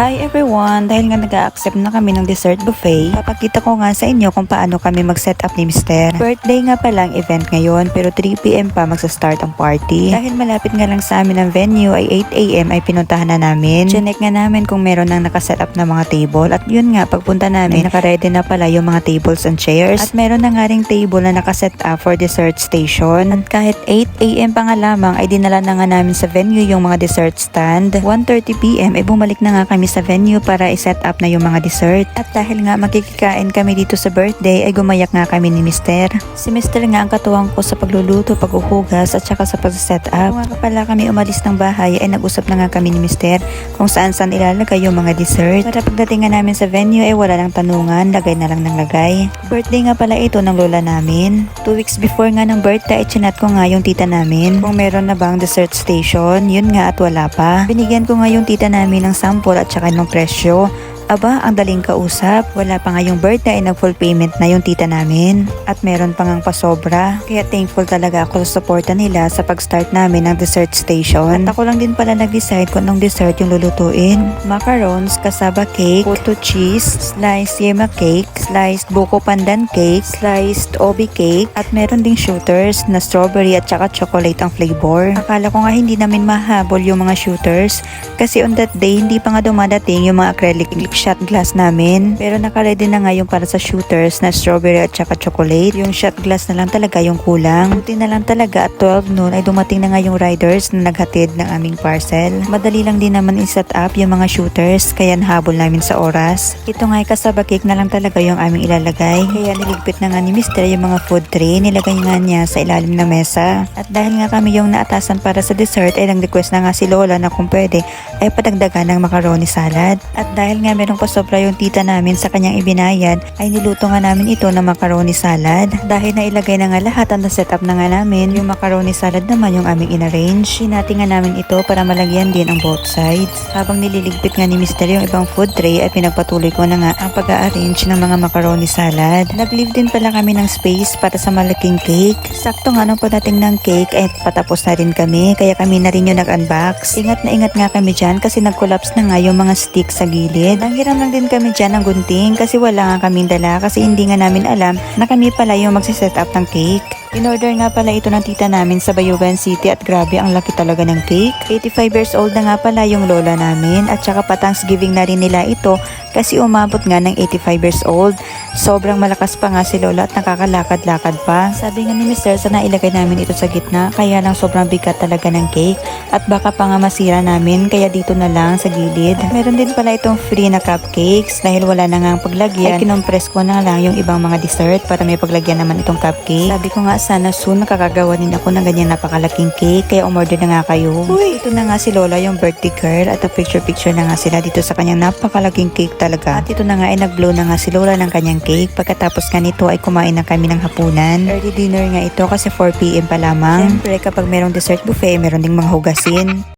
Hi everyone! Dahil nga nag-accept na kami ng dessert buffet, papakita ko nga sa inyo kung paano kami mag-set up ni Mister. Birthday nga palang event ngayon pero 3pm pa magsa-start ang party. Dahil malapit nga lang sa amin ang venue ay 8am ay pinuntahan na namin. Chinek nga namin kung meron nang nakaset up na mga table at yun nga pagpunta namin nakaredy na pala yung mga tables and chairs at meron na nga ring table na nakaset up for dessert station. At kahit 8am pa nga lamang ay dinala na nga namin sa venue yung mga dessert stand. 1.30pm ay bumalik na nga kami sa venue para i-set up na yung mga dessert. At dahil nga makikikain kami dito sa birthday ay gumayak nga kami ni Mister. Si Mister nga ang katuwang ko sa pagluluto, paghuhugas at saka sa pag-set up. Kung nga pala kami umalis ng bahay ay nag-usap na nga kami ni Mister kung saan saan ilalagay yung mga dessert. Para pagdating nga namin sa venue ay wala lang tanungan, lagay na lang ng lagay. Birthday nga pala ito ng lola namin. Two weeks before nga ng birthday ay chinat ko nga yung tita namin kung meron na bang dessert station. Yun nga at wala pa. Binigyan ko nga yung tita namin ng sample at saka ng presyo. Aba, ang daling kausap. Wala pa nga yung birthday ay nag-full payment na yung tita namin. At meron pa ngang pasobra. Kaya thankful talaga ako sa suporta nila sa pag-start namin ng dessert station. At ako lang din pala nag-decide kung anong dessert yung lulutuin. Macarons, kasaba cake, puto cheese, sliced yema cake, sliced buko pandan cake, sliced obi cake, at meron ding shooters na strawberry at saka chocolate ang flavor. Akala ko nga hindi namin mahabol yung mga shooters kasi on that day hindi pa nga dumadating yung mga acrylic shot glass namin. Pero nakaredy na nga yung para sa shooters na strawberry at saka chocolate. Yung shot glass na lang talaga yung kulang. Buti na lang talaga at 12 noon ay dumating na nga yung riders na naghatid ng aming parcel. Madali lang din naman i-set up yung mga shooters kaya nahabol namin sa oras. Ito nga ay kasaba cake na lang talaga yung aming ilalagay. Kaya niligpit na nga ni Mister yung mga food tray. Nilagay nga niya sa ilalim ng mesa. At dahil nga kami yung naatasan para sa dessert ay nag-request na nga si Lola na kung pwede ay padagdagan ng macaroni salad. At dahil nga meron pa sobra yung tita namin sa kanyang ibinayad, ay niluto nga namin ito ng macaroni salad. Dahil na ilagay na nga lahat ang setup na nga namin, yung macaroni salad naman yung aming inarrange. Sinati nga namin ito para malagyan din ang both sides. Habang nililigpit nga ni Mister yung ibang food tray ay pinagpatuloy ko na nga ang pag-arrange ng mga macaroni salad. Nag-leave din pala kami ng space para sa malaking cake. Sakto nga nung padating ng cake ay patapos na rin kami kaya kami na rin yung nag-unbox. Ingat na ingat nga kami dyan kasi nag-collapse na nga yung mga stick sa gilid. Nanghiram lang din kami dyan ng gunting kasi wala nga kaming dala kasi hindi nga namin alam na kami pala yung magsiset up ng cake. In-order nga pala ito ng tita namin sa Bayugan City at grabe ang laki talaga ng cake. 85 years old na nga pala yung lola namin at saka pa Thanksgiving na rin nila ito kasi umabot nga ng 85 years old. Sobrang malakas pa nga si lola at nakakalakad-lakad pa. Sabi nga ni Mr. sana ilagay namin ito sa gitna kaya lang sobrang bigat talaga ng cake at baka pa nga masira namin kaya dito na lang sa gilid. Meron din pala itong free na cupcakes dahil wala na nga ang paglagyan. Ay kinompress ko na lang yung ibang mga dessert para may paglagyan naman itong cupcake. Sabi ko nga sana soon nakakagawa din ako ng ganyan napakalaking cake kaya umorder na nga kayo. Uy, ito na nga si Lola yung birthday girl at picture-picture na nga sila dito sa kanyang napakalaking cake talaga. At ito na nga ay nag-blow na nga si Lola ng kanyang cake. Pagkatapos nga nito ay kumain na kami ng hapunan. Early dinner nga ito kasi 4pm pa lamang. Siyempre kapag merong dessert buffet, meron ding mga hugasin.